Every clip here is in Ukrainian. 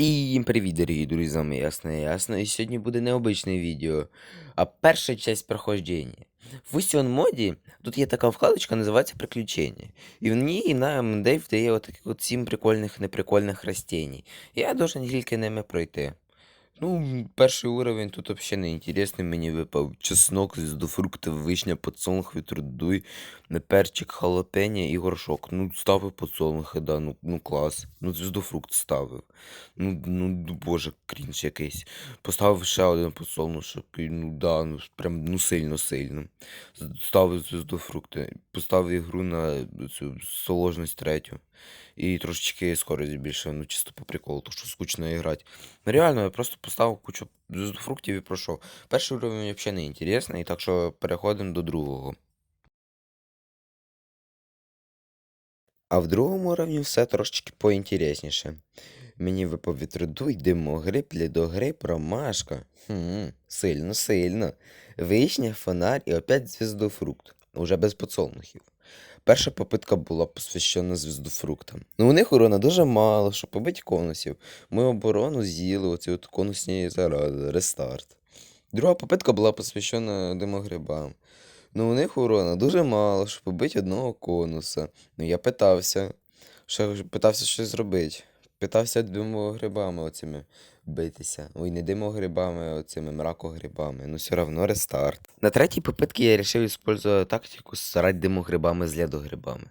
Всім привіт, дорогі друзі, з вами ясно, ясно. І сьогодні буде необичне відео, а перша часть прохождення. В Усіон моді тут є така вкладочка, називається приключення. І в ній нам Дейв дає отаких от сім прикольних неприкольних растень. Я должен тільки ними пройти. Ну, перший уровень тут взагалі не інтересний, мені випав чеснок, звіздофрукти, вишня, подсолнух, вітродуй, перчик, халапеня і горшок. Ну, ставив подсолнухи, да, ну, ну клас. Ну, звіздофрукт ставив. Ну, ну, боже, крінж якийсь. Поставив ще один подсолнушок, і ну да, ну прям ну сильно сильно. Ставив звіздофрукти. Поставив ігру на цю сложність третю. І трошечки скорость збільшив, ну чисто по приколу, то що скучно грати. Ну реально, я просто поставив кучу звіздофруктів і пройшов. Перший уровень взагалі не інтересний, так що переходимо до другого. А в другому уровні все трошечки поінтересніше. Мені випав вітродуй, димогриб, лідогриб, ромашка. Хм, сильно, сильно. Вишня, фонарь і опять звіздофрукт. Уже без подсолнухів. Перша попитка була посвящена звіздофруктам. Ну, у них урона дуже мало, щоб побити конусів. Ми оборону з'їли, оці от конусні зарази, рестарт. Друга попитка була посвящена димогрибам. Ну, у них урона дуже мало, щоб побити одного конуса. Ну, я питався. Що, питався щось зробити. Питався димогрибами оцими битися. Ой, не димогрибами, а оцими мракогрибами. Ну, все равно рестарт. На третій попитці я вирішив використовувати тактику срать димогрибами з лядогрибами.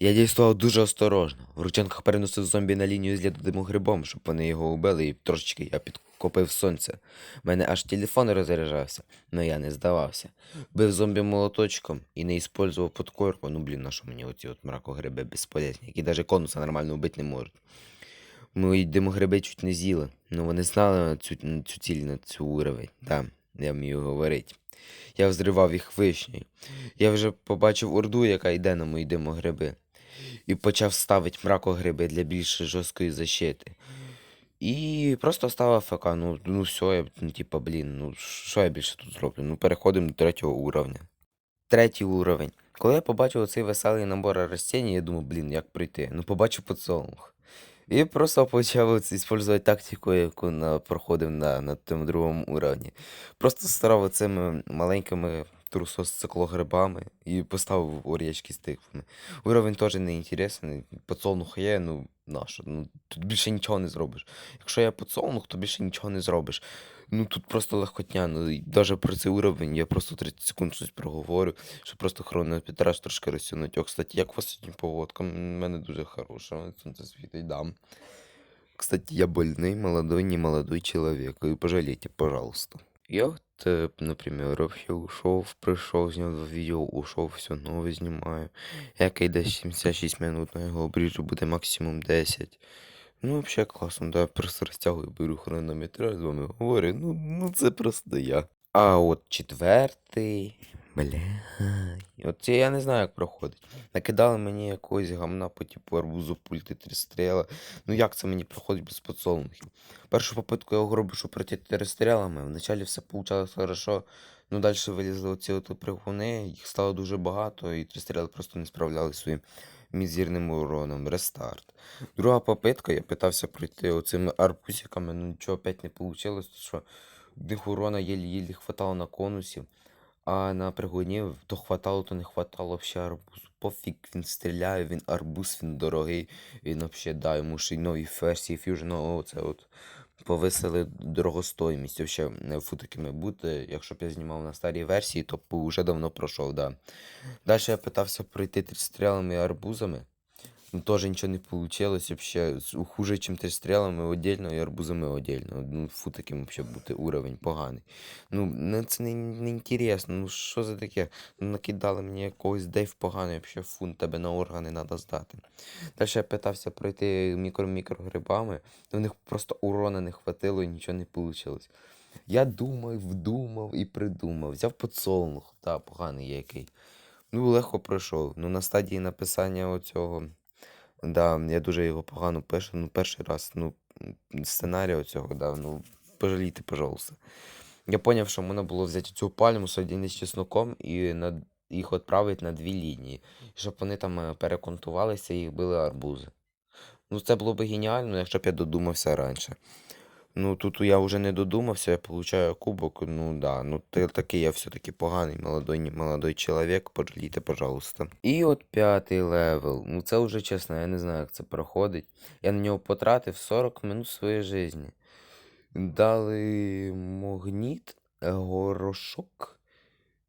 Я дійствував дуже осторожно. В ручанках переносив зомбі на лінію з лядодимогрибом, щоб вони його убили, і трошечки я підкопив сонце. У мене аж телефон розряджався, але я не здавався. Бив зомбі молоточком і не іспользував подкорку. Ну блін, на що мені оці от мракогриби безполезні, які навіть конуса нормально вбити не можуть. Мої димогриби чуть не з'їли. Ну вони знали на цю, цю ціль, на цю уровень. Да, я вмію говорити. Я взривав їх вишнею. Я вже побачив орду, яка йде на мої димогриби. І почав ставити мракогриби для більш жорсткої защити. І просто став АФК. Ну, ну все, я, ну, типа, блін, ну що я більше тут зроблю? Ну, переходимо до третього уровня. Третій уровень. Коли я побачив цей веселий набор растінь, я думав, блін, як пройти? Ну, побачив подсолнух. І просто почав використовувати тактику, яку проходив на, на тому другому уровні. Просто старав цими маленькими трусос-циклогрибами і поставив орєчки з тиквами. Уровень теж не інтересний. Подсолнух є, ну нащо? Ну, тут більше нічого не зробиш. Якщо я подсолнух, то більше нічого не зробиш. Ну тут просто легкотня. Ну, навіть про цей уровень я просто 30 секунд щось проговорю, щоб просто хронометраж трошки розтягнути. О, кстати, як у вас сьогодні погодка? У мене дуже хороша, сонце світить, дам. Кстати, я больной, молодой, не молодой человек. И пожалейте, пожалуйста. Э, например, вообще ушел, пришел, снял два відео, ушел, все нове знімаю. Як йде 76 минут, на його обріжу буде максимум 10. Ну, вообще класно, да, просто розтягую, беру хронометраж, з вами говорю, ну, ну це просто я. А от четвертий. Бля. От це я не знаю, як проходить. Накидали мені якогось гамна по типу арбузу пульти три стріла. Ну як це мені проходить без подсолнухів? Першу попитку я роблю, щоб пройти три стрілами. Вначалі все получалось хорошо. Ну далі вилізли оці от пригуни, їх стало дуже багато, і три стріли просто не справлялися своїм мізірним уроном. Рестарт. Друга попитка, я питався пройти оцими арбузиками, ну нічого опять не вийшло, що в них урона єлі-єлі хватало на конусів. А на пригоні то хватало, то не хватало взагалі арбузу. Пофіг він стріляє, він арбуз, він дорогий, він взагалі да, йому ще й нові версії Fusion, оце от повисили дорогостоймість. Взагалі не фу такими бути. Якщо б я знімав на старій версії, то вже давно пройшов, да. Далі я питався пройти стрілами і арбузами. Ну, теж нічого не вийшло, вообще хуже, ніж три стрілами отдельно і арбузами отдельно. Ну, фу таким вообще бути уровень поганий. Ну, ну це не, не інтересно. Ну що за таке? Ну, накидали мені якогось дейв поганий, вообще фу, тебе на органи треба здати. Далі я питався пройти мікро-мікрогрибами, у них просто урона не хватило і нічого не вийшло. Я думав, вдумав і придумав. Взяв подсолнух, та поганий який. Ну, легко пройшов. Ну, на стадії написання оцього. Да, я дуже його погано пишу. Ну, перший раз, ну, сценарію цього, да, ну, пожалійте, пожалуйста. Я поняв, що можна було взяти цю пальму, соединити з чесноком і на, їх відправити на дві лінії. Щоб вони там е, переконтувалися і їх били арбузи. Ну, це було б геніально, якщо б я додумався раніше. Ну, тут я вже не додумався, я получаю кубок. Ну да, ну ти такий, я все-таки поганий молодой, молодой чоловік, пожалійте, пожалуйста. І от п'ятий левел. Ну це вже чесно, я не знаю, як це проходить. Я на нього потратив 40 минут своєї житті. Дали магніт, горошок,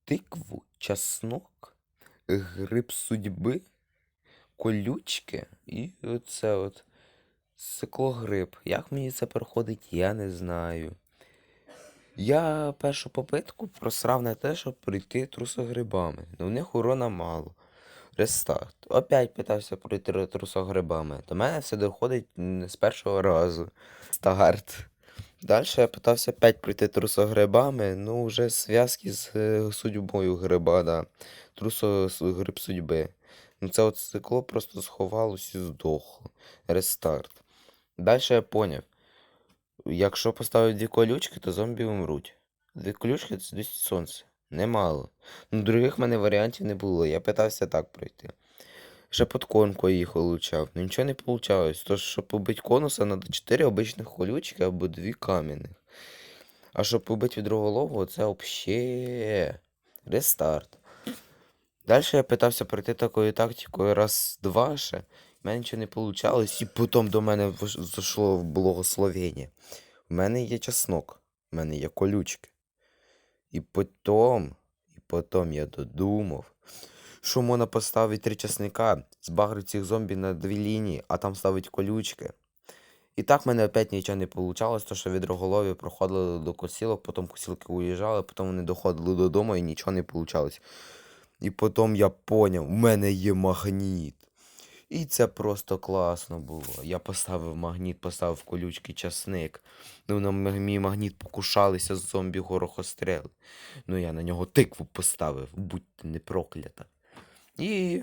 тикву, часнок, гриб судьби, колючки і оце от циклогриб. Як мені це проходить, я не знаю. Я першу попитку просрав на те, щоб пройти трусогрибами. Но в них урона мало. Рестарт. Опять питався пройти трусогрибами. До мене все доходить з першого разу. Старт. Далі я питався опять пройти трусогрибами, ну вже зв'язки з е, судьбою гриба, да. Трусо гриб судьби. Ну це от цикло просто сховалось і здохло. Рестарт. Далі я поняв. Якщо поставити дві колючки, то зомбі умруть. Дві колючки це 200 сонця. Немало. Ну, других мене варіантів не було. Я питався так пройти. Ще під конкою їх улучшав. Ну нічого не получалось. Тож, щоб побити конуса, треба 4 обичних колючки або 2 кам'яних. А щоб побити відроголового, це взагалі рестарт. Далі я питався пройти такою тактикою раз-два ще. Нічого не вийшло, і потім до мене зайшло благословення. У мене є чеснок, у мене є колючки. І потім, і потім я додумав, що можна поставити три чесника, збагрити цих зомбі на дві лінії, а там ставити колючки. І так в мене опять нічого не вийшло, то що відроголові проходили до косілок, потім косілки уїжджали, потім вони доходили додому і нічого не вийшло. І потім я поняв, у мене є магніт. І це просто класно було. Я поставив магніт, поставив колючки часник. Ну, на мій магніт покушалися з зомбі горохострели. Ну, я на нього тикву поставив, будьте не проклята. І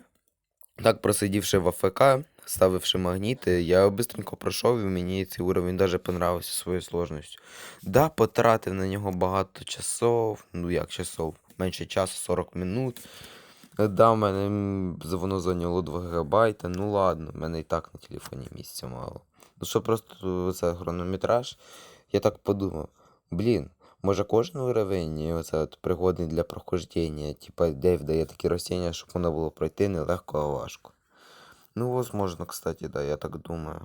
так, просидівши в АФК, ставивши магніти, я бистренько пройшов і мені цей уровень даже понравився своєю сложністю. Да, потратив на нього багато часов, ну як часов, менше часу, 40 минут. Да, в мене воно зайняло 2 гігабайта. Ну ладно, в мене і так на телефоні місця мало. Ну що просто це хронометраж, я так подумав, блін, може кожен уровень оце пригодний для прохождення, типа Дейв дає такі розціння, щоб воно було пройти не легко, а важко. Ну, возможно, кстати, да, я так думаю.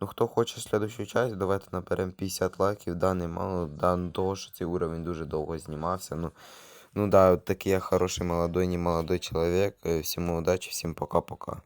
Ну, хто хоче следующую часть, давайте наберемо 50 лайків, да, немало, да, ну того, що цей уровень дуже довго знімався. Ну, ну да, вот такий я хороший молодой, не молодой чоловік. Всем удачи, всім пока-пока.